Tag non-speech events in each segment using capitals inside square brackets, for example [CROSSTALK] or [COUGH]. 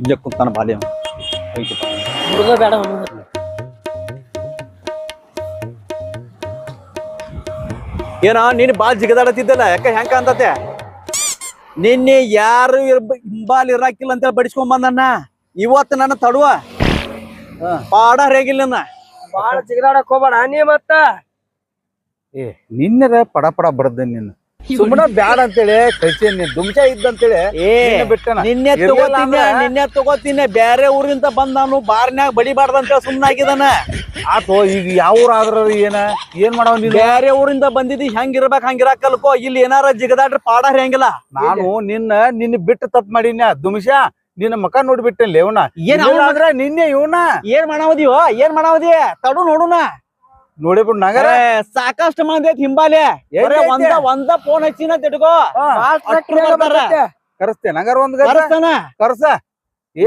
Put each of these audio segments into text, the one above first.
ಇಲ್ಲೇ ಕುಂತಾನ ಬಾಲಿ. ಹುಡುಗ ಬೇಡ ಏನ ನೀನ್ ಬಾಲ್ ಜಿಗದಾಡತಿದ್ದಲ್ಲ ಯಾಕ ಹೆಂಗ ಅಂತತೆ ನಿನ್ನೆ ಯಾರು ಹಿಂಬಾಲ್ ಇರಾಕಿಲ್ಲ ಅಂತ ಬಡಿಸ್ಕೊಂಡ್ ಬಂದಣ್ಣ. ಇವತ್ತು ನನ್ನ ತಡುವ. ಪಾಡ ರೇಗಿಲ್ಲ ಬಾಳ ಜಿಗದಾಡಕ್ ಹೋಗ್ಬೇಡ ನೀ ಮತ್ತ. ಏ ನಿನ್ನೆದ ಪಡ ಪಡ ಬರ್ದ ನಿನ್ನ ಸುಮ್ಮನೆ ಬ್ಯಾಡ ಅಂತೇಳಿ ಕಳ್ಸಿ ನೀನ್ ದುಮ್ಚ ಇದ್ದಂತೇಳಿ ಏ ನಿನ್ನೆ ಬಿಟ್ಟನ. ನಿನ್ನೆ ಇರ್ಲಿಲ್ಲ ತಗೋತೀನಿ ನಿನ್ನೆ ತಗೋತೀನಿ ಬೇರೆ ಊರಿಂದ ಬಂದ್ ನಾನು ಬಾರ್ನ್ಯಾಗ ಬಡಿಬಾರ್ದಂತ ಸುಮ್ಮನಾಗಿದಾನ ಆತೋ ಈಗ ಯಾವ ಊರ್ ಆದ್ರ ಏನ? ಏನ್ ಮಾಡವ ನೀನು? ಬೇರೆ ಊರಿಂದ ಬಂದಿದ್ದಿ ಹೆಂಗಿರ್ಬೇಕ್ ಹಂಗಿರಾಕಲ್ಕೋ ಇಲ್ಲಿ ಏನಾರ ಜಿಗದಾಡ್ರಿ ಪಾಡ ಹೆಂಗಿಲ್ಲ. ನಾನು ನಿನ್ನ ನಿನ್ನ ಬಿಟ್ಟು ತಪ್ಪು ಮಾಡಿನ ದುಮಿಷ ನಿನ್ನ ಮಕ ನೋಡ್ಬಿಟ್ಟೆ ಲೇವನ ಏನ್ ಆದ್ರೆ ನಿನ್ನೆ ಇವನ ಏನ್ ಮಾಡಾವದಿಯೋ? ಏನ್ ಮಾಡಾವದಿ? ತಡು ನೋಡುನ. ನೋಡಿಬಿಡ್ ನಗರ. ಸಾಕಷ್ಟು ಮಂದಿ ಐತಿ ಹಿಂಬಾಲೆ? ಒಂದ ಒಂದ ಫೋನ್ ಹಚ್ಚಿನ ತಿಟ್ಕೋ. ಕರೆಸ್ತೆ ನಗರ ಒಂದ್ ಕರೆಸ್ತಾನ. ಕರ್ಸ.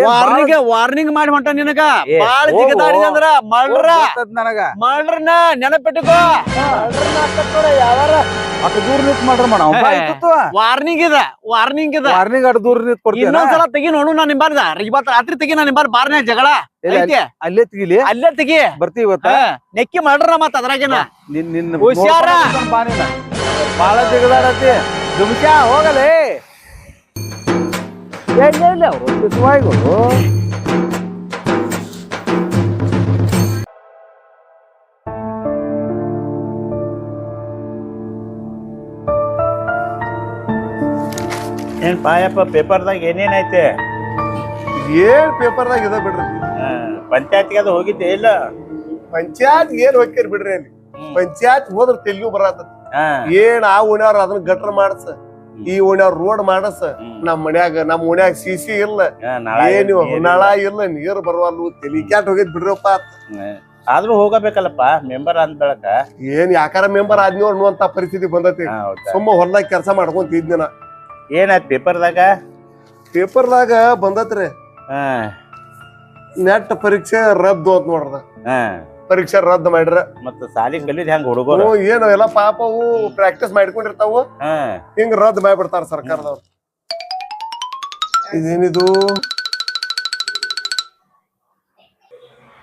ವಾರ್ನಿಂಗ್ ವಾರ್ನಿಂಗ್ ಮಾಡಿ ಹೊಂಟ ನಿನಗ. ಬಾಳ ಜಿಗದಾಡಿ ಅಂದ್ರ ಮಳ್ರ ನನಗ. ಮಳ್ರನ ನೆನಪಿಟ್ಟುಕೋ ಯಾವಾರ. ಅಟ್ ದೂರ ನಿಂತ್ ಮಾಡ್ರ ಮಾಡ ವಾರ್ನಿಂಗ್ ಇದ ವಾರ್ನಿಂಗ್ ಇದ. ವಾರ್ನಿಂಗ್ ಅಟ್ ದೂರ ನಿಂತ್ ಕೊಡ್ತೀನಿ ಇನ್ನೊಂದ್ಸಲ ತೆಗಿ ನೋಡು ನಾನು ನಿಂಬಾರ್ದ ಇವತ್ ರಾತ್ರಿ ತೆಗಿ ನಾನ್ ನಿಂಬಾರ್ ಬಾರ್ನ್ಯಾಗ ಜಗಳ. ಅಲ್ಲೇ ತೆಗಿಲಿ? ಅಲ್ಲೇ ತೆಗಿ. ಬರ್ತೀವಿ ಇವತ್ತ? ನೆಕ್ಕಿ ಮಾಡ್ರ ಮತ್ತ ಅದ್ರಾಗೇನ. ನಿನ್ ನಿನ್ನ ಹುಷಾರ. ಬಾಳ ಜಿಗದಾಡತಿ ದುಮ್ಕ್ಯಾ ಹೋಗಲೇ. ಇಲ್ಲ ಇಲ್ಲ ಬಿಸುವಾಯ್ಗಳು ಏನ್ ಪಾಯಪ್ಪ ಪೇಪರ್ದಾಗ ಏನೇನೈತೆ ಏನ್ ಪೇಪರ್ದಾಗ ಇದ ಬಿಡ್ರಿ? ಪಂಚಾಯತ್ಗೆ ಅದು ಹೋಗಿದ್ದೆ ಇಲ್ಲ? ಪಂಚಾಯತ್ ಏನ್ ಹೋಗ್ತೀರಿ ಬಿಡ್ರಿ ಅಲ್ಲಿ? ಪಂಚಾಯತ್ ಹೋದ್ರ ತೆಲುಗು ಬರತ್ತ ಏನ್ ಆ ಉಣ್ಯಾರ ಅದನ್ನ ಗಟ್ರ ಮಾಡಸ? ಈ ಓಣ್ಯಾವ್ರ ರೋಡ್ ಮಾಡಸ. ನಮ್ ಮನ್ಯಾಗ ನಮ್ ಓಣ್ಯಾಗ ಸಿಸಿ ಇಲ್ಲ. ಏನು ನಾಳೆ ಇಲ್ಲ ನೀರ್ ಬರವಲ್ಲು ತಲಿ ಕ್ಯಾಟ್ ಹೋಗಿದ್ ಬಿಡ್ರಪ್ಪ. ಆದ್ರೂ ಹೋಗಬೇಕಲ್ಲಪ್ಪ ಮೆಂಬರ್ ಅಂದ ಬೆಳಕ ಏನ್ ಯಾಕಾರ ಮೆಂಬರ್ ಆದ್ನೋರ್ ಅನ್ನುವಂತ ಪರಿಸ್ಥಿತಿ ಬಂದತಿ. ಸುಮ್ಮ ಹೊಲ್ದಾಗ ಕೆಲಸ ಮಾಡ್ಕೊಂತ ಇದ್ನ ಏನಾಯ್ತು ಪೇಪರ್ದಾಗ ಪೇಪರ್ದಾಗ ಬಂದತ್ರಿ. ನೆಟ್ ಪರೀಕ್ಷೆ ರದ್ದು ಅಂತ ನೋಡ್ರದ ಪರೀಕ್ಷೆ ರದ್ದು ಮಾಡ್ರ ಮತ್ತ ಸಾಲಿ ಕಲಿದ್ ಹೆಂಗ್ ಹುಡುಗರು? ಏನು ಎಲ್ಲ ಪಾಪವು ಪ್ರಾಕ್ಟೀಸ್ ಮಾಡ್ಕೊಂಡಿರ್ತಾವು. ಹಿಂಗ ರದ್ದು ಮಾಡ್ಬಿಡ್ತಾರ ಸರ್ಕಾರದವ್ರು. ಇದೇನಿದು?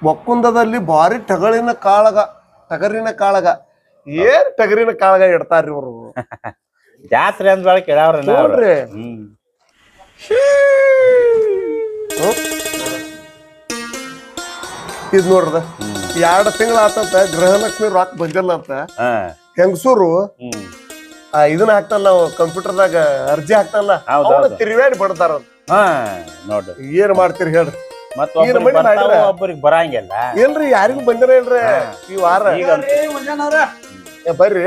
ಒಕ್ಕುಂದದಲ್ಲಿ ಭಾರಿ ಟಗಳಿನ ಕಾಳಗ ಟಗರಿನ ಕಾಳಗ. ಏನ್ ಟಗರಿನ ಕಾಳಗ ಇಡ್ತಾರ್ರಿ ಇವ್ರು? [LAUGHS] ಜಾತ್ರೆ ಅಂದ್ರೆ ಕೇಳವ್ರ ನೋಡ್ರಿ. ಹ್ಮ್. ಇದ್ ನೋಡ್ರದ. ಎರಡ್ ತಿಂಗಳ ಆತಂತ ಗೃಹಲಕ್ಷ್ಮಿ ರೊಕ್ಕ ಬಂದಿಲ್ಲ ಅಂತ. ಹಾ. ಹೆಂಗಸೂರು ಹ್ಮ್. ಆ ಇದನ್ನ ಹಾಕ್ತಲ್ಲ ಕಂಪ್ಯೂಟರ್ದಾಗ ಅರ್ಜಿ ಹಾಕ್ತಲ್ಲ ಹೌದ್ ಅವ್ನ ಹೌದು. ಬಡ್ತಾರ ಹಾ ನೋಡ್ರಿ ಏನ್ ಮಾಡ್ತೀರಿ ಹೇಳ್ರಿ. ಮತ್ತ ಬರ್ತಾವ? ಒಬ್ಬರಿಗೆ ಬರಂಗಿಲ್ಲ. ಇಲ್ರಿ ಯಾರಿಗೂ ಬಂದಿರ ಇಲ್ರಿ ಈ ವಾರ. ಏ, ಬರ್ರಿ.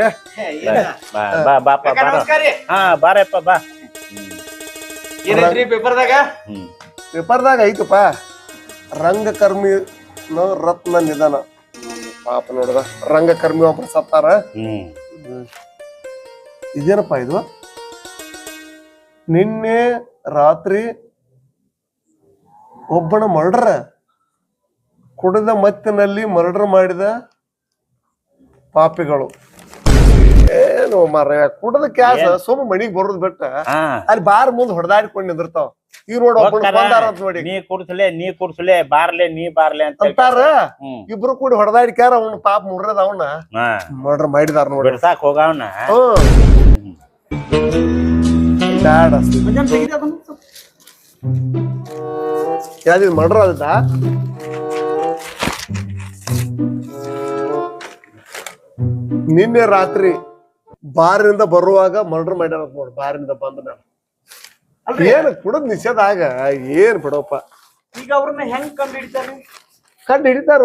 ಬಾ ಬಾ ಬಾಪ ಬಾರ ಹಾ ಬಾರಪ್ಪ ಬಾ. ಏನೈತ್ರಿ ಪೇಪರ್ದಾಗ? ಹ್ಮ್. ಪೇಪರ್ದಾಗ ಐತಪ್ಪ. ರಂಗಕರ್ಮಿ ನ ರತ್ನ ನಿಧನ. ಪಾಪ ನೋಡಿದ ರಂಗಕರ್ಮಿ ಒಬ್ರು ಸತ್ತಾರ. ಹ್ಮ್. ಇದೇನಪ್ಪ ಇದು? ನಿನ್ನೆ ರಾತ್ರಿ ಒಬ್ಬನ ಮರ್ಡರ್. ಕುಡಿದ ಮತ್ತಿನಲ್ಲಿ ಮರ್ಡರ್ ಮಾಡಿದ ಪಾಪಿಗಳು. ಏನು ಮಾರ ಕುಡದ ಕ್ಯಾಸ ಸೋಮ ಮನಿಗ್ ಬರೋದ್ ಬಿಟ್ಟ. ಅಲ್ಲಿ ಬಾರ್ ಮುಂದ್ ಹೊಡೆದಾಡ್ಕೊಂಡ್ ನಿಂದಿರ್ತಾವ. ಈಗ ರೋಡ್ ನೋಡಿ. ನೀ ಕುಡ್ಸಲೆ ನೀ ಕುಡ್ಸಲೆ ಬಾರ್ಲೆ ನೀ ಬಾರ್ಲೆ ಅಂತ ಅಂತಾರ? ಇಬ್ರು ಕೂಡಿ ಹೊಡೆದಾಡ್ಕ್ಯಾರ ಅವ್ನ ಪಾಪ ಮುರ್ರದ ಅವನ. ಮರ್ಡರ್ ಮಾಡಿದಾರ ನೋಡಿ. ಬಿಡ್ಸಾಕ್ ಹೋಗವನ ಯಾವ್ದು ಮರ್ಡರ್ ಆದ ನಿನ್ನೆ ರಾತ್ರಿ ಬಾರಿಂದ ಬರುವಾಗ ಮರ್ಡರ್ ಮಾಡ್ಯಾರ ನೋಡಿ ಬಾರಿಂದ ಬಂದ ಮೇಲೆ ಏನ್ ಕುಡದ್ ನಿಷೇಧ ಆಗ ಏನ್ ಬಿಡೋಪ್ಪ ಈಗ ಅವ್ರನ್ನ ಹೆಂಗ್ ಕಂಡು ಹಿಡಿತಾರೆ ಕಂಡು ಹಿಡಿತಾರ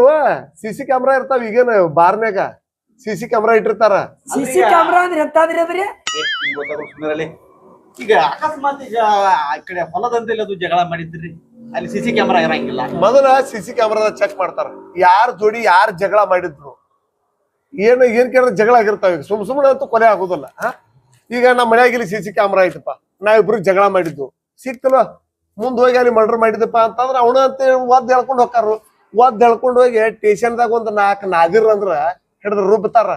ಸಿ ಸಿ ಕ್ಯಾಮ್ರಾ ಇರ್ತಾವ ಈಗೇನ ಬಾರ್ನ್ಯಾಗ. ಸಿಸಿ ಸಿ ಕ್ಯಾಮ್ರಾ ಇಟ್ಟಿರ್ತಾರ. ಸಿಸಿ ಕ್ಯಾಮ್ರಾ ಅಂದ್ರೆ ಎಂತಾದ್ರಿ ಅದ್ರಿ? ಈಗ ಅಕಸ್ಮಾತ್ ಈಗ ಆ ಕಡೆ ಹೊಲದಂತೆಲ್ಲ ಅದು ಜಗಳ ಮಾಡಿದ್ರಿ. ಅಲ್ಲಿ ಸಿಸಿ ಕ್ಯಾಮ್ರಾ ಇರಂಗಿಲ್ಲ. ಮೊದಲ ಸಿ ಸಿ ಕ್ಯಾಮ್ರಾದ ಚೆಕ್ ಮಾಡ್ತಾರ. ಯಾರ ಜೋಡಿ ಯಾರ್ ಜಗಳ ಮಾಡಿದ್ರು? ಏನ್ ಏನ್ ಕೇಳಿದ್ರೆ ಜಗಳ ಆಗಿರ್ತಾವ ಈಗ. ಸುಮ್ ಸುಮ್ಮನೆ ಅಂತೂ ಕೊಲೆ ಆಗುದಿಲ್ಲ? ಈಗ ನಮ್ಮ ಮನ್ಯಾಗ ಸಿಸಿ ಸಿ ಸಿ ಕ್ಯಾಮ್ರಾ ಐತಪ್ಪ. ನಾವಿಬ್ರು ಜಗಳ ಮಾಡಿದ್ದು ಸಿಕ್ತಲ್ವ ಮುಂದ್ ಹೋಗಿ ಅಲ್ಲಿ ಮರ್ಡರ್ ಮಾಡಿದಪ್ಪ ಅಂತಂದ್ರ ಅವನ ಅಂತ ಒದ್ ಹೇಳ್ಕೊಂಡು ಹೋಗ್ತಾರ ಒದ್ ಹೇಳ್ಕೊಂಡು ಹೋಗಿ ಟೇಷನ್ದಾಗ ಒಂದ್ ನಾಲ್ಕು ನಾದಿರ್ ಅಂದ್ರ ಹಿಡಿದ್ರ ರುಬ್ತಾರ.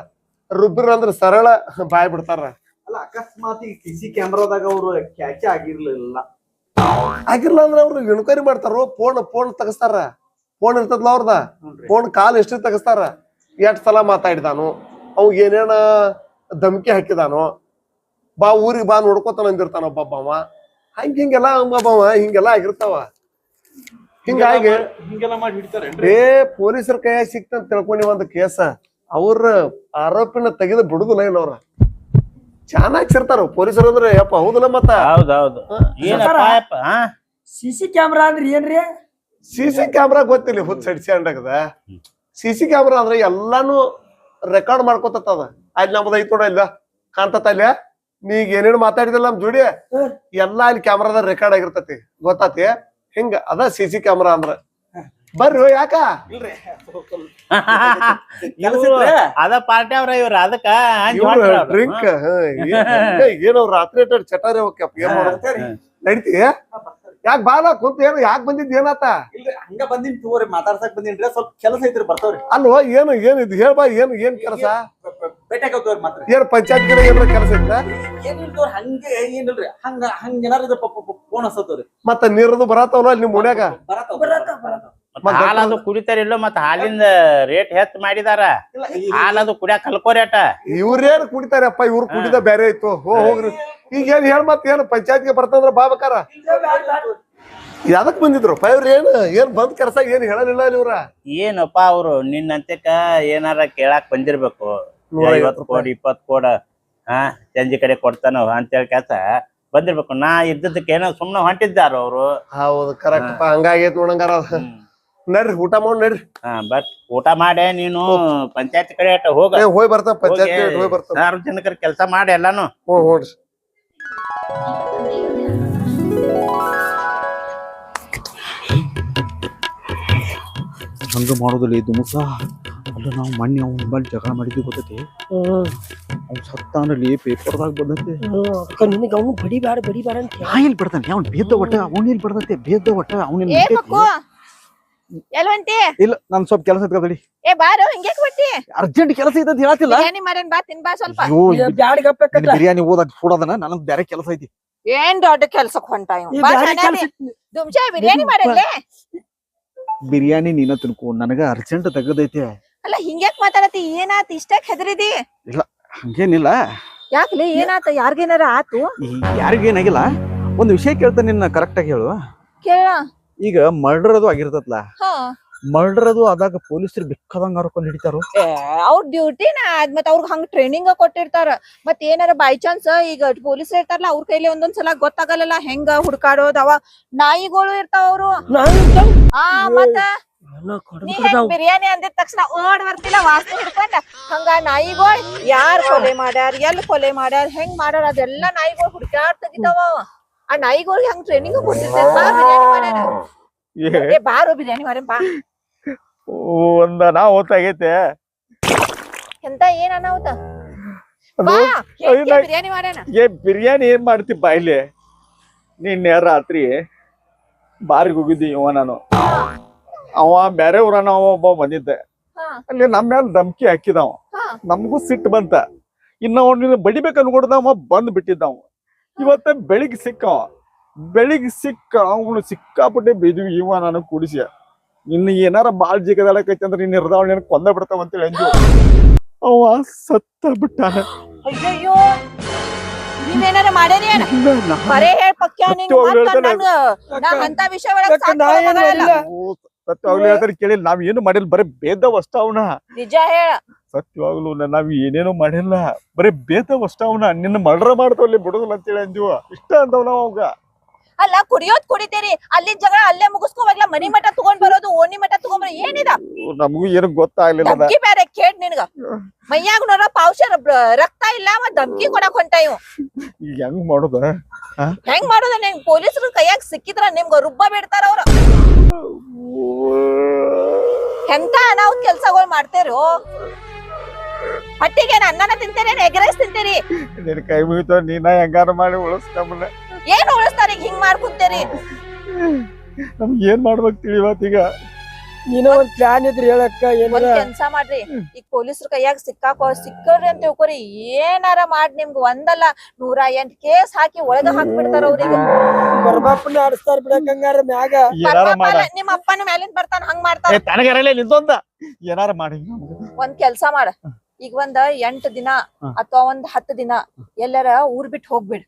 ರುಬ್ಬಿರ ಅಂದ್ರ ಸರಳ ಬಾಯ್ ಬಿಡ್ತಾರ. ಅಲ್ಲ ಅಕಸ್ಮಾತ್ ಈ ಸಿಸಿ ಕ್ಯಾಮ್ರಾದಾಗ ಅವ್ರು ಕ್ಯಾಚ್ ಆಗಿರ್ಲಿಲ್ಲ. ಆಗಿರ್ಲ ಅಂದ್ರ ಅವ್ರು ಎನ್ಕ್ವೈರಿ ಮಾಡ್ತಾರ ಫೋನ್ ಫೋನ್ ತಗಸ್ತಾರ. ಫೋನ್ ಇರ್ತದ್ಲ ಅವ್ರದ. ಫೋನ್ ಕಾಲ್ ಎಷ್ಟು ತಗಸ್ತಾರ. ಎಷ್ಟ್ ಸಲ ಮಾತಾಡಿದಾನು ಅವ್ ಏನೇನ ಧಮಕಿ ಹಾಕಿದಾನು ಬಾ ಊರಿಗೆ ಬಾ ನೋಡ್ಕೋತಾನ ಅಂದಿರ್ತಾನ ಒಬ್ಬವ ಹಂಗ ಹಿಂಗೆಲ್ಲ ಒಬ್ಬವ ಹಿಂಗೆಲ್ಲ ಆಗಿರ್ತಾವ. ಹಿಂಗಾಗಿ ಹಿಂಗೆಲ್ಲ ಮಾಡಿ ಹಿಡಿತಾರೆ ಏ ಪೊಲೀಸರ ಕೈಯಾಗ ಸಿಕ್ತಂತ ತಿಳ್ಕೊಂಡಿ ಒಂದು ಕೇಸ. ಅವ್ರ ಆರೋಪಿನ ತೆಗೆದು ಬಿಡುದಿಲ್ಲ ಇಲ್ಲ ಅವ್ರ ಚೆನ್ನಾಗಿ ಸಿರ್ತಾರ ಪೊಲೀಸರು ಅಂದ್ರೆ ಯಪ್ಪ ಹೌದಲ್ಲ ಮತ್ತ? ಹೌದೌದು. ಏನಪ್ಪ ಯಪ್ಪ ಹಾ ಸಿ ಸಿ ಕ್ಯಾಮ್ರಾ ಅಂದ್ರೆ ಏನ್ರಿ? ಸಿಸಿ ಕ್ಯಾಮ್ರಾ ಗೊತ್ತಿಲ್ಲ ಹುದ್ ಸಡ್ಸ್ಕೊಂಡಾಗದ ಸಿಸಿ ಕ್ಯಾಮ್ರಾ ಅಂದ್ರೆ ಎಲ್ಲಾನು ರೆಕಾರ್ಡ್ ಮಾಡ್ಕೊತದ ಅಲ್ಲಿ ನಮ್ದು ಐತ್ ನೋಡ ಇಲ್ಲ. ಕಾಣ್ತಾ ಇಲ್ಲ? ನೀಗ ಏನೇನು ಮಾತಾಡಿದಿಲ್ಲ ನಮ್ ಜೋಡಿ? ಎಲ್ಲಾ ಅಲ್ಲಿ ಕ್ಯಾಮ್ರಾದ ರೆಕಾರ್ಡ್ ಆಗಿರ್ತತಿ. ಗೊತ್ತಾತಿ? ಹಿಂಗ ಅದ ಸಿ ಸಿ ಕ್ಯಾಮ್ರಾ ಅಂದ್ರ. ಬರ್ರಿ ಯಾಕ? ಇಲ್ರಿ. ಇವ್ರು ಅದ ಪಾರ್ಟಿ ಅವ್ರ ಇವ್ರ ಅದಕ್ಕ ಹಂಗ್ ಮಾಡ್ತಾರ ಅವ್ರು. ಡ್ರಿಂಕ್ ಏನವ್ ರಾತ್ರಿ ಅಟ್ಟ ಚಟಾರಿ ಹೋಗ್ಯಪ್ಪ ಏನ್ ಮಾಡೋದು? ನಡಿತಿ? ಯಾಕ ಬಾಲ ಕುಂತ ಏನು ಯಾಕೆ ಬಂದಿದ್ದು ಏನಾತ? ಇಲ್ರಿ ಹಂಗ ಬಂದಿನ್ ತಗೋರಿ ಮಾತಾಡ್ಸಕ್ ಬಂದಿನ್ರಿ ಸ್ವಲ್ಪ ಕೆಲಸ ಐತ್ರಿ ಬರ್ತಾವ್ರಿ. ಅಲ್ವ ಏನು ಏನಿದ್ ಹೇಳ್ಬಾ ಏನು ಏನ್ ಕೆಲಸ? ಹೋಗ್ತವ್ರಿ ಮಾತ್ರ. ಏನ್ ಪಂಚಾಯತ್ ಏನಾರ ಕೆಲಸ ಐತ ಏನಿಲ್ರಿ ಹಂಗೆ ಏನಿಲ್ರಿ ಹಂಗ ಹಂಗ ಏನಾರ ಇದು ಫೋನ್ ಹಚ್ಚತ್ತವ್ರಿ ಮತ್ತ ನೀರದು ಬರತಾವಲ್ಲ ಅಲ್ಲಿ ನಿಮ್ ಮನ್ಯಾಗ? ಮತ್ತ್ ಹಾಲದು ಕುಡಿತಾರ ಇಲ್ಲೋ ಮತ್ತ ಹಾಲಿಂದ ರೇಟ್ ಹೆಚ್ಚ ಮಾಡಿದಾರ. ಹಾಲದು ಕುಡಿಯಾಕ ಕಲ್ಕೋರೇಟ ಇವ್ರೇನ್ ಕುಡಿತಾರಪ್ಪ ಇವ್ರು ಕುಡಿದ ಬೇರೆ ಇತ್ತು. ಹೋ ಹೋಗ್ರಿ. ಈಗ ಏನ್ ಹೇಳ ಮತ್ ಏನ್ ಪಂಚಾಯತ್ಗೆ ಬರ್ತಂದ್ರ ಬಾಬಕಾರ ಯಾದಕ್ ಬಂದಿದ್ರು. ಇವ್ರ ಏನ್ ಏನ್ ಬಂದ್ ಕೆಲಸ ಏನ್ ಹೇಳಲಿಲ್ಲ ಇವ್ರ? ಏನಪ್ಪ ಅವ್ರು ನಿನ್ನಂತೆಕ ಏನಾರ ಕೇಳಾಕ್ ಬಂದಿರ್ಬೇಕು. ನೂರ ಐವತ್ತು ಐವತ್ ಕೋಡ್ ಇಪ್ಪತ್ ಕೋಡ್ ಹಾ ಚಂಜಿ ಕಡೆ ಕೊಡ್ತಾನ ಅಂತೇಳಿ ಕೆಲಸ ಬಂದಿರ್ಬೇಕು. ನಾ ಇದ್ದಕ್ಕೆ ಏನೋ ಸುಮ್ನೆ ಹೊಂಟಿದ್ದಾರ ಅವ್ರು. ಹೌದು ಕರೆಕ್ಟ್ ಹಂಗಾಗೈತ್ ನೋಡಂಗಾರ. ನಡ್ರಿ ಊಟ ಮಾಡಿ ನಡ್ರಿ. ಹಾ ಬಟ್ ಊಟ ಮಾಡಿ ನೀನು ಪಂಚಾಯತ್ ಕಡೆ ಹೋಗಿ ಹೋಗ. ಏ ಹೋಯ್ ಬರ್ತಾವ ಪಂಚಾಯತ್ ಹೋಯ್ ಬರ್ತಾವ. ಸಾರ್ವಜನಿಕರ ಕೆಲಸ ಮಾಡಿ ಎಲ್ಲಾನು. ಹ್ಞೂ ಹೋಡ್ರಿ ಹಂಗ ಮಾಡೋದಿಲ್ಲ ಈ ದುಮುಸ ಅಲ್ಲ ನಾವು ಮೊನ್ನೆ ಅವ್ನ ಮೇಲೆ ಜಗಳ ಮಾಡಿದ್ವಿ ಗೊತ್ತೈತಿ? ಅವ್ನು ಸತ್ತಾನಲ್ಲಿ ಪೇಪರ್ದಾಗ ಬಂದೈತಿ. ಅಕ್ಕ ನಿನಗ ಅವ್ನು ಬಡಿ ಬ್ಯಾಡ ಬಡಿ ಬ್ಯಾಡ ಅಂತ ನಾ ಎಲ್ಲಿ ಬಿಡ್ತಾನೆ ಅವ್ನು ಬೇದ ಒಟ್ಟ? ಅವ್ನ ಇಲ್ಲಿ ಬಿಡ್ತೈತೆ ಬೇದ ಒಟ್ಟ? ಏ ಅವನ ಮಕ್ಕು. ಎಲ್ ಹೊಂಟಿ? ಇಲ್ಲ ನನ್ ಸ್ವಲ್ಪ ಕೆಲಸ ಐತಿ ಏ ಬಾರು ಹಿಂಗ್ಯಾಕ್ ಹೊಂಟಿ? ಅರ್ಜೆಂಟ್ ಕೆಲಸ ಐತೆ ಅಂತ ಹೇಳತ್ತಿಲ್ಲ. ಬಿರಿಯಾನಿ ಮಾಡೇನ್ ಬಾ ತಿನ್ ಬಾ ಸ್ವಲ್ಪ. ಬಿರಿಯಾನಿ ಓದ ಕೂಡದನ? ನನಗ್ ಬೇರೆ ಕೆಲಸ ಐತಿ. ಏನ್ ದೊಡ್ಡ ಕೆಲ್ಸಕ್ ಹೊಂಟ ದುಮ್ಚಾ ಬಿರಿಯಾನಿ ಮಾಡಲ್ಲೇ? ಬಿರಿಯಾನಿ ನೀನ ತಿನ್ಕೋ ನನಗ ಅರ್ಜೆಂಟ್ ತೆಗದೈತೆ. ಅಲ್ಲ ಹಿಂಗ್ಯಾಕ್ ಮಾತಾಡತಿ ಏನಾತ್? ಇಷ್ಟಕ್ ಹೆದರಿದಿ? ಹಂಗೇನಿಲ್ಲ. ಯಾಕ್ಲಿ ಏನಾತ? ಯಾರಿಗೇನಾರ ಆತು? ಯಾರಿಗೇನಾಗಿಲ್ಲ? ಒಂದ್ ವಿಷಯ ಕೇಳ್ತಾನೆ ನಿನ್ನ ಕರೆಕ್ಟ್ ಆಗಿ ಹೇಳು. ಕೇಳ. ಈಗ ಮರ್ಡರ್ ಅದು ಆಗಿರ್ತತ್ಲ? ಹಾ. ಮರ್ಡರ್ ಅದು ಆದಾಗ ಪೊಲೀಸರು ಬಿಕ್ಕದಂಗ ಹರ್ಕೊಂಡ್ ಹಿಡಿತಾರ? ಏ ಅವ್ರ ಡ್ಯೂಟಿನ ಅದ್ ಮತ್ ಅವ್ರಿಗೆ ಹಂಗ ಟ್ರೈನಿಂಗ್ ಕೊಟ್ಟಿರ್ತಾರ. ಮತ್ ಏನಾರ ಬೈ ಚಾನ್ಸ್ ಈಗ ಪೊಲೀಸ್ ಇರ್ತಾರಲ್ಲ ಅವ್ರ ಕೈಲಿ ಒಂದೊಂದ್ ಸಲ ಗೊತ್ತಾಗಲ್ಲ ಹೆಂಗ ಹುಡ್ಕಾಡೋದ್ ಅವ. ನಾಯಿಗಳು ಇರ್ತಾವ ಅವ್ರು. ಆ ಮತ್ತ ಬಿರಿಯಾನಿ ಅಂದಿದ ತಕ್ಷಣ ಓಡ್ ಬರ್ತಿಲ್ಲ ವಾಸನೆ ಹಿಡ್ಕೊಂಡ. ಹಂಗ ನಾಯಿಗಳು ಯಾರ್ ಕೊಲೆ ಮಾಡ್ಯಾರ ಎಲ್ ಕೊಲೆ ಮಾಡ್ಯಾರ ಹೆಂಗ್ ಮಾಡ್ಯಾರ ಅದೆಲ್ಲಾ ನಾಯಿಗಳು ಹುಡ್ಕ್ಯಾಡ್ ತೆಗಿತಾವ. ಆ ನಾಯಿಗಳಿಗೆ ಹಂಗ ಟ್ರೈನಿಂಗ್ ಕೊಟ್ಟಿರ್ತೇನೆ ಬಾ ಬಿರಿಯಾನಿ ಏ. ಬಾರೋ ಬಿರಿಯಾನಿ ಮಾಡ್ಯಾರ ಬಾ. ಒಂದ ನಾ ಓದ್ತಾಗೈತೆ ಎಂತ ಏನ್ ಅನಾಹುತ? ಬಾ ಬಿರಿಯಾನಿ ಏ ಬಿರಿಯಾನಿ ಏನ್ ಮಾಡ್ತಿ ಬಾಯ್ಲಿ ನಿನ್ನೆ ರಾತ್ರಿ ಬಾರಿಗೆ ಹೋಗಿದ್ದಿ ಇವ ನಾನು. ಅವ ಬೇರೆ ಊರನ ಅವ ಒಬ್ಬ ಬಂದಿದ್ದೆ. ಅಲ್ಲಿ ನಮ್ಮ ಮೇಲೆ ಧಮ್ಕಿ ಹಾಕಿದವ. ನಮಗೂ ಸಿಟ್ಟು ಬಂತ. ಇನ್ನ ಅವ್ನು ಬಡಿಬೇಕು ಅನ್ಕೊಡ್ದವ ಬಂದ್ ಬಿಟ್ಟಿದ್ದವ ಇವತ್ತ ಬೆಳಿಗ್ಗೆ ಸಿಕ್ಕ ಬೆಳಿಗ್ಗೆ ಸಿಕ್ಕ ಅವನು ಸಿಕ್ಕಾಪಟ್ಟೆ ಬಿದ್ವಿ ಇವ ನಾನು ಕುಡಿಸಿ. ಇನ್ನು ಏನಾರ ಬಾಳ್ ಜಿಗದಾಳಕೈತೆ ಅಂದ್ರೆ ನಿನ್ನ ಹೃದಯ ಕೊಂದ ಬಿಡ್ತಾವ ಅಂತೇಳಿ ಅಂಜು ಅವ ಸತ್ತ ಬಿಟ್ಟಾನ ಅಯ್ಯಯ್ಯೋ ನೀವೇನಾರ ಬರೇ ಹೇಳ್ ನಿಂಗ್ ಮತ್ತ್. ನಾ ಅಂತ ವಿಷಯ ಒಳಗ್ ಸಾಕ್ ಬರಲ್ಲ. ಸತ್ಯವಾಗ್ಲೂ ಹೇಳ್ತಾರೆ ಕೇಳಿ ನಾವ್ ಏನು ಮಾಡಿಲ್ಲ ಬರೀ ಬೇದ ವಸ್ತ ಅವನ. ನಿಜ ಹೇಳ. ಸತ್ಯವಾಗ್ಲೂ ನಾವ್ ಏನೇನು ಮಾಡಿಲ್ಲ. ಬರೀ ಬೇದ ವಸ್ತ ಅವನ. ನಿನ್ನ ಮರ್ಡರ್ ಮಾಡ್ತಾವಲ್ಲಿ ಬಿಡುದಿಲ್ಲ ಅಂತೇಳಿ ಅಂಜುವ ಇಷ್ಟ ಅಂದವ್ ನಾವ್ ಅವಾಗ. ಅಲ್ಲ ಕುಡಿಯೋದ್ ಕುಡಿತೀರಿ ಅಲ್ಲಿ ಜಗಳ ಅಲ್ಲೇ ಮುಗಿಸ್ಕೋವಾಗ್ಲ ಮನಿ ಮಠ ತಗೊಂಡ್ ಬರೋದು ಓಣಿ ಮಠ ತಗೊಂಡ್ ಬರೋ ಏನಿದ? ನಮಗೂ ಏನು ಗೊತ್ತಾಗ್ಲಿಲ್ಲ ದಮ್ಕಿ ಬೇರೆ ಕೇಳ್ ನಿನ್ಗ. ಮೈಯಾಗ ನೋಡ ರಕ್ತ ಇಲ್ಲ ಮತ್ ಧಮ್ಕಿ ಕೊಡಕ್ ಹೊಂಟ ಇವ್. ಈಗ ಹೆಂಗ್ ಮಾಡುದ? ಹೆಂಗ್ ಮಾಡೋದ ನಿಮ್ ಪೊಲೀಸರು ಕೈಯಾಗ ಸಿಕ್ಕಿದ್ರ ನಿಮ್ಗ ರುಬ್ಬ ಬಿಡ್ತಾರ ಅವ್ರ. ಎಂತ ಅನಾಹುತ್ ಕೆಲ್ಸಗಳು ಮಾಡ್ತೇರೋ? ಹೊಟ್ಟಿಗೆ ಅನ್ನನ ತಿಂತೀರಿ ಎಗ್ರೆಸ್ ತಿಂತೀರಿ? ನಿನ್ ಕೈ ಮುಗಿತ ನೀನ ಹೆಂಗಾರ ಮಾಡಿ ಉಳಿಸ್ಕೊಂಬಲ್ಲ ಏನ್ ಉಳಿಸ್ತಾರ? ಈಗ ಹಿಂಗ್ ಮಾಡ್ಕೊತೇರಿ? ನಮ್ಗೆ ಏನ್ ಮಾಡ್ಬೇಕು ತಿಳಿವತ್ ಈಗ ನೀನ ಒಂದ್ ಪ್ಲಾನ್ ಇದ್ರಿ ಹೇಳಕ್ಕ ಏನಾರ? ಒಂದ್ ಕೆಲ್ಸ ಮಾಡ್ರಿ. ಈಗ ಪೊಲೀಸ್ರ ಕೈಯಾಗ ಸಿಕ್ಕಾಕೋ ಸಿಕ್ಕವ್ರಿ ಅಂತ ತಿಳ್ಕೊರಿ. ಏನಾರ ಮಾಡಿ ನಿಮ್ಗ್ ಒಂದಲ್ಲ ನೂರ ಎಂಟ್ ಕೇಸ್ ಹಾಕಿ ಒಳಗ ಹಾಕ್ಬಿಡ್ತಾರ ಅವ್ರಿಗೆ. ಬರ್ಬಪ್ಪನ ಆಡಿಸ್ತಾರ ಬಿಡಕ್ ಹಂಗಾರ ಮ್ಯಾಗ. ಏನಾರ ಮಾಡ. ನಿಮ್ಮ ಅಪ್ಪನ ಮ್ಯಾಲಿಂದ ಬರ್ತಾನ ಹಂಗ್ ಮಾಡ್ತಾರ ತನಗರಲ್ಲ ನಿಂತೊಂದ? ಏನಾರ ಮಾಡಿ ಒಂದ್ ಕೆಲ್ಸ ಮಾಡ. ಈಗ ಒಂದ್ ಎಂಟ್ ದಿನ ಹ. ಅಥವಾ ಒಂದ್ ಹತ್ತು ದಿನ ಎಲ್ಲರ ಊರ್ ಬಿಟ್ಟು ಹೋಗ್ಬಿಡ್.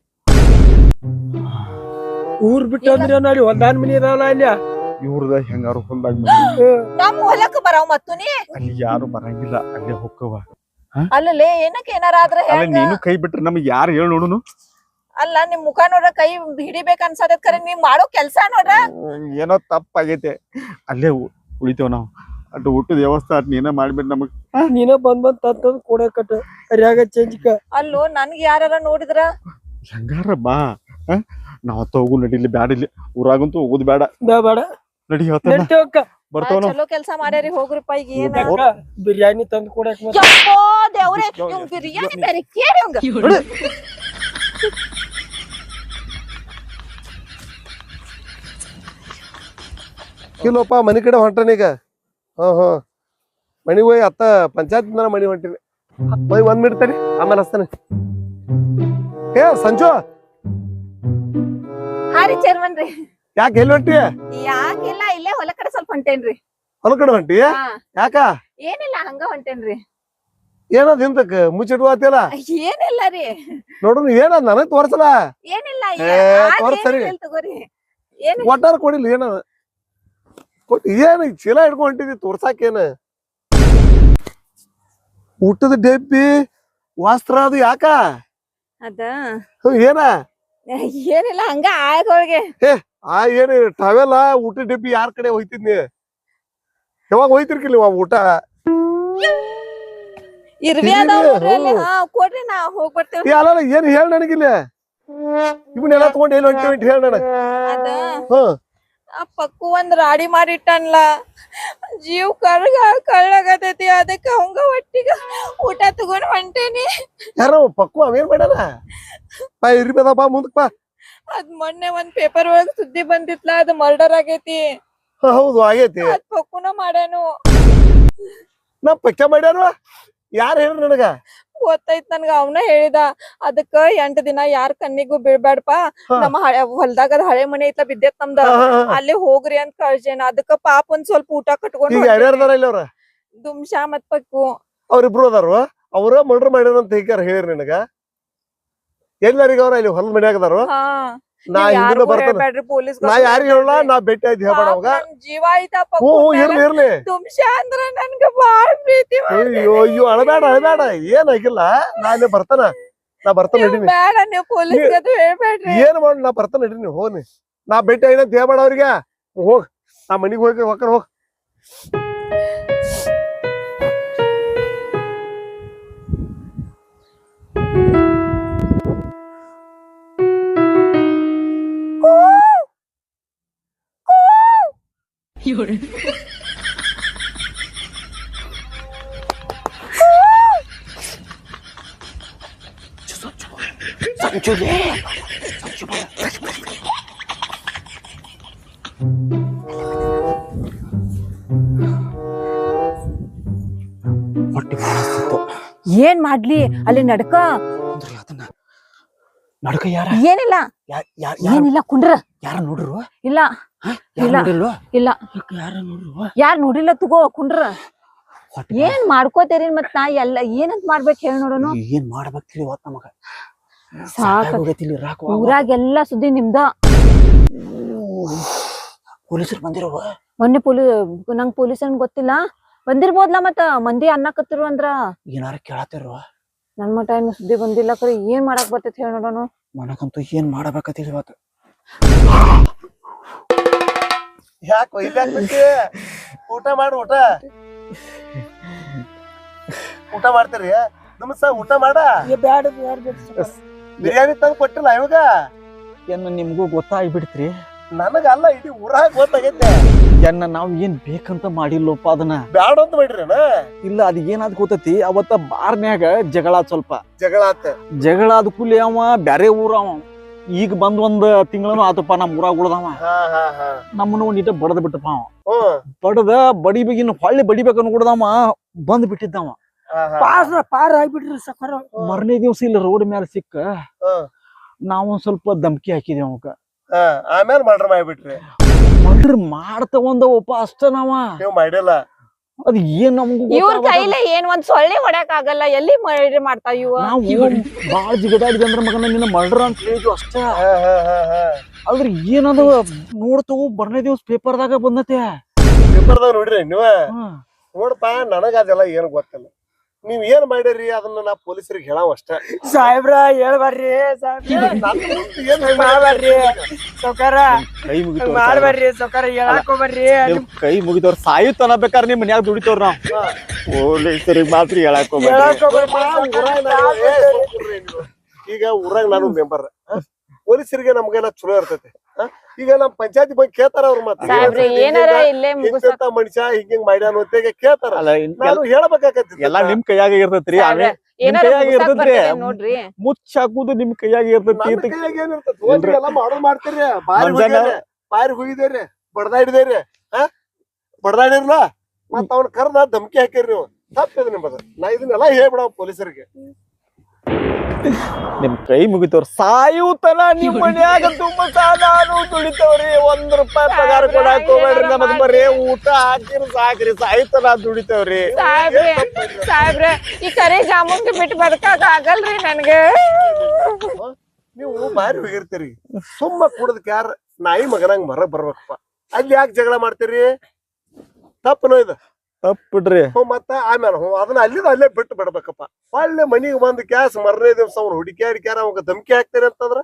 ಊರ್ ಬಿಟ್ಟು ಅಂದ್ರೆ ನೋಡಿ ಒಂದಾನ್ ಮನಿ ಇದಾವಲ್ಲ ಅಲ್ಲಿ? ಇವ್ರದ ಹೆಂಗಾರು ಹೊಲ್ದಾಗ ನಮ್ ಹೊಲಕ್ ಬರಾವ್ ಮತ್ತು ನೀ? ಅಲ್ಲಿ ಯಾರು ಬರಂಗಿಲ್ಲ ಅಲ್ಲೇ ಹೊಕ್ಕವ. ಅಲ್ಲಲೇ ಏನಕ್ಕೆ ಏನಾರ ಆದ್ರ ಅಲ್ಲ ನೀನು ಕೈ ಬಿಟ್ರೆ ನಮ್ಗೆ ಯಾರು ಹೇಳಿ ನೋಡುನು? ಅಲ್ಲ ನಿಮ್ ಮುಖ ನೋಡ್ರ ಕೈ ಹಿಡಿಬೇಕ ಅನ್ಸದ ಕರೆ ನೀವ್ ಮಾಡೋ ಕೆಲ್ಸ ನೋಡ್ರ? ಏನೋ ತಪ್ಪಾಗೈತೆ. ಅಲ್ಲೇ ಉಳಿತೇವ್ ನಾವು. ಅಟ್ ಊಟದ ವ್ಯವಸ್ಥೆ ಅಟ್ ನೀನ ಮಾಡ್ಬಿಟ್ಟು ನಮಗ್. ನೀನ ಬಂದ್ ಬಂದ್ ತಂದ್ ಕೊಡಕಟ್ಟ ಕರಿಯಾಗ ಚೇಂಜ್ಕ ಅಲ್ಲೋ ನನ್ಗ್ ಯಾರ ನೋಡಿದ್ರ? ಹೆಂಗಾರ ಬಾ? ನಾವ್ ಹೊತ್ತ ಹೋಗು ನಡಿಲಿ ಬ್ಯಾಡ ಇಲ್ಲಿ ಊರಾಗಂತೂ ಹೋಗುದು ಬೇಡ ಬೇಡ ನಡಿ ಹೊತ್ತ ಬರ್ತಾವ ಕೆಲಸ ಚಲೋ ಕೆಲಸ ಮಾಡ್ಯಾರಿ ಹೋಗ್ರಿಪ್ಪ ಈಗ ಏನ ಬಿರಿಯಾನಿ ತಂದು ಕೊಡಕ್ ದೇವ್ರೆ ಬಿರಿಯಾನಿ ಬೇರೆ ಕೇಳಿ ಇಲ್ಲಪ್ಪ ಮನಿ ಕಡೆ ಹೊಂಟನೀಗ ಹಾ ಹಾ. ಮನಿ ಹೋಗಿ ಅತ್ತ ಪಂಚಾಯತ್ ಮನಿ ಹೊಂಟಿನಿ. ಹೋಯ್ ಒಂದ್ ಮಿನಿಟ್ ತಡಿ ಆಮೇಲೆ ಹಸ್ತಾನೆ ಏ ಸಂಜು. ಹಾ ರೀ ಚೇರ್ಮನ್ ರೀ. ಯಾಕೆ ಎಲ್ಲಿ ಹೊಂಟಿ ಯಾಕಿಲ್ಲ ಇಲ್ಲೇ ಹೊಲ ಕಡೆ ಸ್ವಲ್ಪ ಹೊಂಟೇನ್ರಿ. ಹೊಲ ಕಡೆ ಹೊಂಟಿ ಯಾಕ? ಏನಿಲ್ಲ ಹಂಗ ಹೊಂಟೇನ್ರಿ. ಏನದ ಹಿಂದಕ್ ಮುಚ್ಚಿಟ್ಕೋತಿಲ್ಲ ಏನಿಲ್ಲ ರೀ. ನೋಡು ಏನದ ನನಗ್ ತೋರ್ಸಲ್ಲ. ಏನಿಲ್ಲ ಏ, ತೋರ್ಸ್ ತಗೋರಿ. ಏನ್ ಒಟ್ಟಾರ ಕೊಡಿಲ್ಲ ಏನದ ಏನ ಏನ್ ಚೀಲ ಹಿಡ್ಕೊಂಡ್ ಹೊಂಟಿದಿ ತೋರ್ಸಾಕೇನ? ಊಟದ ಡಬ್ಬಿ ವಸ್ತ್ರ ಅದು ಯಾಕ? ಅದ? ಏನ? [LAUGHS] ಏನಿಲ್ಲ ಹಂಗ ಆಗೋಳ್ಗೆ ಆ ಏನು ಟವೆಲ್ಲ ಊಟ ಡಬ್ಬಿ ಯಾರ್ ಕಡೆ ಹೋಯ್ತಿದ್ನಿ? ಯಾವಾಗ ಹೋಯ್ತಿರ್ಕಿಲ್ಲ ಊಟ? ಇರ್ವಿ ಕೊಡ್ರಿ ನಾ ಅಲ್ಲ ಏನ್ ಹೇಳ ನನಗಿಲ್ಲ? ಇವನ್ನೆಲ್ಲ ತಗೊಂಡು ಹೇಳಿ ಹೊಂಟಿ ಹೊಂಟಿ ಹೇಳ ನನಗ. ಆ ಪಕ್ಕು ಒಂದ್ ರಾಡಿ ಮಾಡಿಟ್ಟನ್ಲ. ಜೀವ್ ಕರ್ಗ ಕಳ್ಳಾಗತೈತಿ ಅದಕ್ಕ ಅವಂಗ ಒಟ್ಟಿಗ ಊಟ ತಗೊಂಡ್ ಹೊಂಟೇನಿ. ಯಾರೋ ಪಕ್ಕು ಅವೇನ್ ಮಾಡ್ಯಾನ ಬಾ ಇರ್ರಿ ಬಾ ಬಾ ಮುಂದಕ್ ಬಾ. ಅದ್ ಮೊನ್ನೆ ಒಂದ್ ಪೇಪರ್ ಒಳಗ್ ಸುದ್ದಿ ಬಂದಿತ್ಲ ಅದ್ ಮರ್ಡರ್ ಆಗೈತಿ. ಹ, ಹೌದು ಆಗೈತಿ. ಅದ್ ಪಕ್ಕುನ ಮಾಡ್ಯಾನು. ನಾ ಪಕ್ಕ ಮಾಡ್ಯಾರ ಯಾರು ಹೇಳು ನನಗ? ಗೊತ್ತೈತ್ ನನ್ಗ ಅವನ ಹೇಳಿದ ಅದಕ್ಕ ಎಂಟ್ ದಿನ ಯಾರ್ ಕಣ್ಣಿಗೂ ಬೀಳ್ಬೇಡಪ್ಪ. ನಮ್ಮ ಹಳೆ ಹೊಲ್ದಾಗ ಅದ್ ಹಳೆ ಮನೆ ಐತ್ಲ ಬಿದ್ದೈತ್ ನಮ್ದ. ಅಲ್ಲಿ ಹೋಗ್ರಿ ಅಂತ ಕಳ್ಸೇನ. ಅದಕ್ಕ ಪಾಪ ಒಂದ್ ಸ್ವಲ್ಪ ಊಟ ಕಟ್ಕೊಂಡ್ ದುಮ್ಶಾ ಮತ್ ಪಕ್ಕು. ಅವ್ರಿಬ್ರು ಅದಾರ? ಅವ್ರ ಮರ್ಡರ್ ಮಾಡ್ಯಾರ ಅಂತ ಹೇಗಾರ ಹೇಳ್ರಿ ನಿನಗ. ಎಲ್ಲರಿಗ ಅವ್ರ ಇಲ್ಲಿ ಹೊಲ ಮನ್ಯಾಗ ಅದಾರು? ಹಾ. ನಾ ಹಿಂದಿನ ಬರ್ತಾನ. ಪೊಲೀಸ್ ನಾ ಯಾರಿಗ ಹೇಳ ನಾ ಭೇಟಿ ಆಯ್ತು ಹೇಳ್ಬೇಡ ಅವಾಗ. ಜೀವ ಆಯ್ತಾ ಹ್ಞೂ ಹ್ಞೂ, ಇರ್ಲಿ ಇರ್ಲಿ. ದುಮ್ಶಾ ಅಂದ್ರ ನನ್ಗ ಬಾಳ ಪ್ರೀತಿ ಅಯ್ಯೋ ಅಯ್ಯೋ ಅಳಬೇಡ ಅಳಬೇಡ ಏನ್ ಆಗಿಲ್ಲ ನಾ ಇಲ್ಲಿ ಬರ್ತಾನ. ನಾ ಬರ್ತಾನ ನೀವ್ ನಡೀನಿ ಬ್ಯಾಡ ನೀವ್ ಪೊಲೀಸ್ ಅದು ಹೇಳ್ಬೇಡ್ರಿ. ಏನ್ ಮಾಡ್ ನಾ ಬರ್ತಾನ ನಡೀನಿ ಹೋಗ್ನಿ ನಾ ಭೇಟಿ ಅಂತ ಹೇಳ್ಬೇಡ ಅವ್ರಿಗೆ. ಹೋಗ್ ನಾ ಮನಿಗ್ ಹೋಗಿ ಹೊಕ್ಕರ್ ಹೋಗ್. ಏನ್ ಮಾಡ್ಲಿ? ಅಲ್ಲಿ ನಡ್ಕ. ನಡ್ಕ ಯಾರ? ಏನಿಲ್ಲ. ಯಾರ ಯಾರ? ಏನಿಲ್ಲ ಕುಂಡ್ರ. ಯಾರ ನೋಡ್ರು? ಇಲ್ಲ. ಇಲ್ಲ. ನೋಡಿಲ್ವ? ಇಲ್ಲ. ಯಾರ ನೋಡಿಲ್ಲ ತಗೋ ಕುಂಡ್ರ. ಏನ್ ಮಾಡ್ಕೋತೇರಿ ಮತ್ ನಾ ಎಲ್ಲ ಏನಂತ ಮಾಡ್ಬೇಕು ಹೇಳಿ ನೋಡೋನು. ಏನ್ ಮಾಡ್ಬೇಕ್ರಿ ಹೊತ್ತ ನಮಗ. ಊರಾಗೆಲ್ಲ ಸುದ್ದಿ ನಿಮ್ದ. ಪೊಲೀಸರು ಬಂದಿರುವ? ಮೊನ್ನೆ ಪೊಲೀ ನಂಗ್ ಪೊಲೀಸ್ ಅನ್ ಗೊತ್ತಿಲ್ಲ. ಬಂದಿರ್ಬೋದ್ಲ ಮತ್ತ ಮಂದಿ ಅನ್ನಕತ್ತಿರು ಅಂದ್ರ. ಏನಾರ ಕೇಳತ್ತಿರುವ ನನ್ ಮಟ ಏನು ಸುದ್ದಿ ಬಂದಿಲ್ಲ ಕರೆ ಏನ್ ಮಾಡಕ್ ಬರ್ತೈತಿ ಹೇಳಿ ನೋಡೋನು. ನನಗಂತೂ ಏನ್ ಮಾಡಬೇಕಂತ ಇವತ್ತ. ಯಾಕೋ ಇಲ್ಲ ಊಟ ಮಾಡು ಊಟ. ಊಟ ಮಾಡ್ತೀರಿ? ನಮಸ್ತ ಊಟ ಮಾಡ. ಬ್ಯಾಡ. ಬಿರಿಯಾನಿ ತಂದು ಕೊಟ್ಟಿಲ್ಲ ಇವಾಗ? ಏನು ನಿಮ್ಗೂ ಗೊತ್ತಾಗ್ಬಿಡ್ತ್ರಿ. ನನಗಲ್ಲ ಇಡೀ ಊರಾಗ ಗೊತ್ತಾಗೈತೆ. ಎನ್ನ ನಾವ್ ಏನ್ ಬೇಕಂತ ಮಾಡಿಲ್ಲಪ್ಪ ಅದನ್ನ. ಬ್ಯಾಡ ಅಂತ ಮಾಡಿರೇನ? ಇಲ್ಲ ಅದ್ ಏನಾದ್ ಗೊತ್ತೈತಿ? ಅವತ್ತ ಬಾರ್ನ್ಯಾಗ ಜಗಳ ಸ್ವಲ್ಪ. ಜಗಳ ಆತ. ಜಗಳ ಆದ ಕೂಲಿ ಅವ ಬ್ಯಾರೆ ಊರ ಅವ. ಈಗ ಬಂದ್ ಒಂದ್ ತಿಂಗಳನು ಆತಪ್ಪ ನಮ್ಮ ಊರಾಗ ಉಳ್ದವ ನಮ್ಮನ್ನ ಒಂದಿಟ ಬಡದ್ ಬಿಟ್ಟಪ್ಪ ಅವ. ಬಡದ ಬಡಿಬೇಗಿನ ಹೊಳ್ಳಿ ಬಡಿಬೇಕು ಅನ್ಕೊಡ್ದವ ಬಂದ್ ಬಿಟ್ಟಿದ್ದವ. ಪಾರ ಪಾರ ಆಗ್ಬಿಟ್ರಿ ಸಕರ. ಮರನೇ ದಿವ್ಸ ಇಲ್ಲಿ ರೋಡ್ ಮೇಲೆ ಸಿಕ್ಕ. ನಾವೊಂದ್ ಸ್ವಲ್ಪ ಧಮ್ಕಿ ಹಾಕಿದೇವ್ ಅವಕ್ಕ. ಆಮೇಲೆ ಮರ್ಡರ್ ಮಾಡ್ಬಿಟ್ರಿ. ಮರ್ಡ್ರ್ ಮಾಡ್ತ ಒಂದವಪ್ಪ ಅಷ್ಟ ನಾವ ನೀವು ಮಾಡಿಲ್ಲ. ಅದ್ ಏನ್ ನಮ್ಗೂ ಇವ್ರ ಕೈಲೇ ಏನ್ ಒಂದ್ ಸೊಳ್ಳೆ ಹೊಡ್ಯಾಕ್ ಆಗಲ್ಲ. ಎಲ್ಲಿ ಮರ್ಡರ್ ಮಾಡ್ತಾವ ಇವ ನಾವು ಬಾಳ ಜಿಗದಾಡಿದ ಅಂದ್ರ ಮಗನ ನಿನ್ನ ಮರ್ಡರ್ ಅಂತ ಹೇಳಿದ್ವಿ ಅಷ್ಟೇ. ಅದ್ರ ಆದ್ರ ಏನದು ನೋಡ್ತವು ಬರ್ನೇ ದಿವ್ಸ ಪೇಪರ್ದಾಗ ಬಂದತೆ. ಪೇಪರ್ದಾಗ ನೋಡ್ರಿ ನೀವ. ನೋಡಪ್ಪ ನನಗ ಅದೆಲ್ಲ ಏನ್ ಗೊತ್ತಿಲ್ಲ. ನೀವ್ ಏನ್ ಮಾಡಿರಿ? ಅದನ್ನ ನಾ ಪೊಲೀಸರಿಗೆ ಹೇಳಾವ ಅಷ್ಟ. ಸಾಹೇಬ್ರ ಹೇಳ್ಬಾರ್ರಿ ಏನ್ ಮಾಡ್ಬರ್ರಿ ಸೌಕಾರ ಕೈ ಮುಗಿತವ್ರ ಮಾಡ್ಬಾರ್ರಿ ಸೌಕಾರ ಹೇಳಾಕೋಬರ್ರಿ ನಿಮ್ ಕೈ ಮುಗಿದವ್ರ ಸಾಯುತ್ತ ಅನ್ನಬೇಕಾದ್ರೆ ನಿಮ್ ಮನ್ಯಾಗ ದುಡಿತವ್ರ ನಾವ್. ಪೊಲೀಸರಿಗೆ ಮಾತ್ರ ಹೇಳಾಕೋಬಾರ್ರಿ. ಈಗ ಊರಾಗ ನಾನು ಮೆಂಬರ್ ಪೊಲೀಸರಿಗೆ ನಮ್ಗೆಲ್ಲ ಚಲೋ ಇರ್ತೈತಿ? ಈಗ ನಮ್ ಪಂಚಾಯತಿ ಬಗ್ಗೆ ಕೇಳ್ತಾರ ಅವ್ರ ಮತ್ತೆ ಮನುಷ್ಯ ಹಿಂಗ್ ಮಾಡ್ಯಾನ ಅಂತ ಕೇಳ್ತಾರ. ನಾನು ಹೇಳ್ಬೇಕಾಗತ್ತಿ ಎಲ್ಲಾ ನಿಮ್ ಕೈಯಾಗ ಇರ್ತೈತ್ರಿ ಮುಚ್ಚಾಕುದು ನಿಮ್ ಏನಾರ ಕೈಯಾಗ ಇರ್ತೈತ್ರಿ. ಮುಚ್ಚ ಹಾಕುದು ನಿಮ್ ಕೈಯಾಗ ಇರ್ತೈತಿ ಎಲ್ಲಾ ಈತ- ಕೈಯಾಗ ಏನ್ ಇರ್ತೈತಿ? ಹೋಗಿ ಎಲ್ಲ ಮಾಡೋದ್ ಮಾಡ್ತೀರಿ. ಬಾರಿ ಬಾರಿ ಹೋಗಿದೇರಿ ಬಡ್ದಾಡಿದೇರಿ ಹಾ? ಬಡದಾಡಿರ್ಲ ಮತ್ತ ಅವ್ನ ಕರ್ದ ಧಮಕಿ ಹಾಕಿರಿ ನೀವು ತಪ್ಪಿದ ನಿಮ್ಮದು ನಾ ಇದನ್ನೆಲ್ಲ ಹೇಳ್ಬಿಡ ಪೊಲೀಸರಿಗೆ. ನಿಮ್ ಕೈ ಮುಗಿತವ್ರ ಸಾಯುತನ ನಿಮ್ ಮನ್ಯಾಗ ತುಂಬ ನಾನು ದುಡಿತವ್ರಿ. ಒಂದ್ ರೂಪಾಯಿ ಪಗಾರ ಕೊಡಾಕ್ ಹೋಗ್ಬೇಡ್ರಿ. ನಮಗ್ ಬರೀ ಊಟ ಹಾಕಿರಿ ಸಾಕ್ರಿ. ಸಾಯುತನ ದುಡಿತವ್ರಿ. ಸಾಹೇಬ್ರೆ ಸಾಹೇಬ್ರೆ ಈ ಕರೆ ಜಾಮೂನ್ಗೆ ಬಿಟ್ಟು ಬದುಕಾಗ ಆಗಲ್ರಿ ನನ್ಗೆ. ನೀವು ಬಾರಿ ಹೋಗಿರ್ತೀರಿ. ಸುಮ್ಮ ಕುಡದಕ್ಕೆ ಯಾರ ನಾಯಿ ಮಗನಂಗ್ ಮರ ಬರ್ಬೇಕಪ್ಪ. ಅಲ್ಲಿ ಯಾಕೆ ಜಗಳ ಮಾಡ್ತೀರಿ? ತಪ್ಪನೋ ಇದು ತಪ್ಪಿಡ್ರಿ. ಹ್ಞೂ ಮತ್ತ ಆಮೇಲೆ ಹ್ಞೂ ಅದನ್ನ ಅಲ್ಲಿದ ಅಲ್ಲೇ ಬಿಟ್ಟು ಬಿಡ್ಬೇಕಪ್ಪ. ಒಳ್ಳೆ ಮನೆಗೆ ಬಂದು ಕ್ಯಾಸ್ ಮರನೇ ದಿವ್ಸ ಅವ್ನು ಹುಡುಕ್ಯಾಡಿ ಕ್ಯಾರ ಅವಾಗ ಧಮಕಿ ಹಾಕ್ತೇನೆ ಅಂತಂದ್ರ?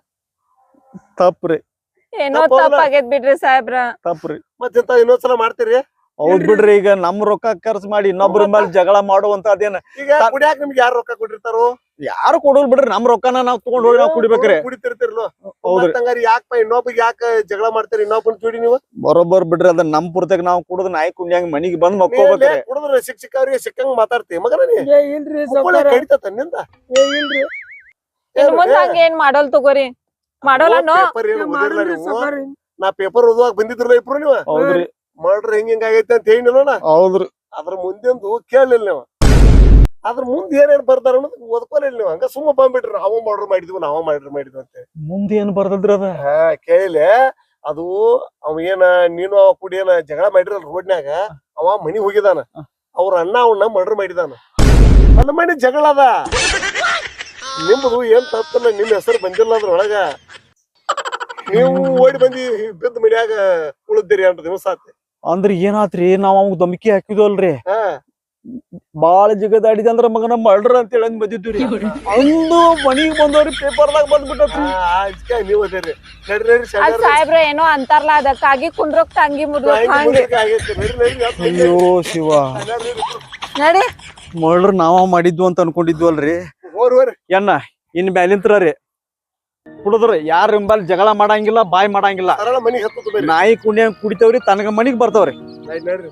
ತಪ್ಪ್ರಿ. ಏನೋ. ತಪ್ಪಾಗೈತ್ ಬಿಡ್ರಿ ಸಾಹೇಬ್ರ. ತಪ್ಪ್ರಿ. ಮತ್ತಿಂತ ಇನ್ನೊಂದ್ಸಲ ಮಾಡ್ತೀರಿ? ಹೌದ್ ಬಿಡ್ರಿ ಈಗ ನಮ್ ರೊಕ್ಕ ಖರ್ಚು ಮಾಡಿ ಇನ್ನೊಬ್ರ ಮೇಲೆ ಜಗಳ ಮಾಡುವಂತ ಅದೇನ? ಈಗ ಕುಡಿಯಾಕ ನಿಮ್ಗೆ ಯಾರು ರೊಕ್ಕ ಕೊಟ್ಟಿರ್ತಾರೋ? ಯಾರು ಕೊಡೋಲ್ ಬಿಡ್ರಿ ನಮ್ ರೊಕ್ಕನ ನಾವ್ ತಗೊಂಡ್ ಹೋಗಿ ನಾವ್ ಕುಡಿಬೇಕ್ರಿ. ಕುಡಿತಿರ್ತಿರ್ಲೋ ಹೌದ್ರಿ ಹಂಗಾರಿ ಯಾಕಪ್ಪ ಇನ್ನೊಬ್ಬ ಯಾಕ ಜಗಳ ಮಾಡ್ತೀರಿ ಇನ್ನೊಬ್ಬನ ಚೂಡಿ ನೀವು? ಬರೋಬ್ಬರ್ ಬಿಡ್ರಿ ಅದ ನಮ್ ಪುರ್ತಕ್ ನಾವ್ ಕುಡುದ್ ನಾಯಿ ಕುಂಡ್ಯಾಂಗ ಮನಿಗೆ ಬಂದ್ ಮಕ್ಕೋಬೇಕ್ರಿ. ಕುಡಿದ್ರೆ ಶಿಕ್ಷಕ ಅವ್ರಿಗೆ ಸಿಕ್ಕಂಗ್ ಮಾತಾಡ್ತಿ. ಮಗನ ಏ ಇಲ್ರಿ ಸೌಕಾರ ಕಡಿತ ತನ್ನಿಂದ ಏ ಇಲ್ರಿ. ಇನ್ ಮುಂದ್ ಹಂಗ ಏನ್ ಮಾಡೋಲ್ ತಗೋರಿ? ಮಾಡೋಲ್ಲ ನಾ ಪೇಪರ್ ಓದುವಾಗ ಬಂದಿದ್ರಲ್ಲ ಇಬ್ರು ನೀವು? ಹೌದ್ರಿ. ಮರ್ಡ್ರ್ ಹೆಂಗ ಹಿಂಗ ಆಗೈತೆ ಅಂತ ಹೇಳಿ ನೋಡ ಹೌದ್ರಿ. ಅದ್ರ ಮುಂದಿಂದು ಕೇಳಲಿಲ್ಲ ನೀವು. ಅದ್ರ ಮುಂದೆ ಏನೇನ್ ಬರ್ತಾರ ಅನ್ನೋದು ಓದ್ಕೊಲಿಲ್ಲ ನೀವು. ಹಂಗ ಸುಮ್ಮ ಬಂದ್ಬಿಟ್ರಿ. ನಾವು ಮರ್ಡರ್ ಮಾಡಿದ್ವಿ ನಾವ ಮರ್ಡರ್ ಮಾಡಿದ್ವಿ ಅಂತ ಮುಂದೆ ಏನ್ ಬರ್ದದ್ರಿ ಅದ? ಹಾ ಕೇಳಿ ಅದು ಅವ ಏನ ನೀನು ಅವ ಕುಡಿ ಏನ ಜಗಳ ಮಾಡಿರಲ್ಲ ರೋಡ್ನ್ಯಾಗ ಅವ ಮನಿ ಹೋಗಿದಾನ. ಅವ್ರ ಅಣ್ಣ ಅವನ್ನ ಮರ್ಡರ್ ಮಾಡಿದಾನ. ನನ್ನ ಮನಿ ಜಗಳ ಅದ. ನಿಮ್ದು ಏನ್ ತಪ್ಪಲ್ಲ ನಿಮ್ ಹೆಸರು ಬಂದಿಲ್ಲ ಅದ್ರೊಳಗ. ನೀವು ಓಡಿ ಬಂದಿ ಬಿದ್ದ ಮನ್ಯಾಗ ಉಳಿದಿರಿ ಅಂತ ದಿವಸ ಆತಿ. ಅಂದ್ರ ಏನಾತ್ರಿ? ನಾವ್ ಅವ್ ಧಮಕಿ ಹಾಕಿದ್ವಲ್ರಿ. ಹಾ. ಬಾಳ ಜಿಗದಾಡಿದ ಅಂದ್ರ ಮಗನ ಮರ್ಡರ್ ಅಂತ ಹೇಳಿ ಬಂದಿದ್ವಿ ಅಂದು ಮನಿಗ್ ಬಂದವ್ರಿ ಪೇಪರ್ ದಾಗ ಅದಕ್ಕೆ ನೀವು ಅದೇರಿ ನಡ್ರಿ ನಡ್ರಿ ಸಾಹೇಬ್ರ ಏನೋ ಅಂತಾರಲ್ಲ ಅದಕ್ಕಾಗಿ ಕುಂಡ್ರಕ್ ತಂಗಿ. ಅಯ್ಯೋ ಶಿವ. ನಡಿ. ಮರ್ಡರ್ ನಾವ ಮಾಡಿದ್ವು ಅಂತ ಅನ್ಕೊಂಡಿದ್ವಲ್ರಿ. ಎನ್ನ ಇನ್ ಬ್ಯಾಲಿಂತ್ರ ರೀ. ಕುಡದ್ರ ಯಾರ ಹಿಂಬಲ್ ಜಗಳ ಮಾಡಂಗಿಲ್ಲ ಬಾಯ್ ಮಾಡಂಗಿಲ್ಲ. ನಾಯಿ ಕುಣ್ಯ ಕುಡಿತೇವ್ರಿ ತನಗ ಮನಿಗೆ ಬರ್ತಾವ್ರಿ. ನಡ್ರಿ.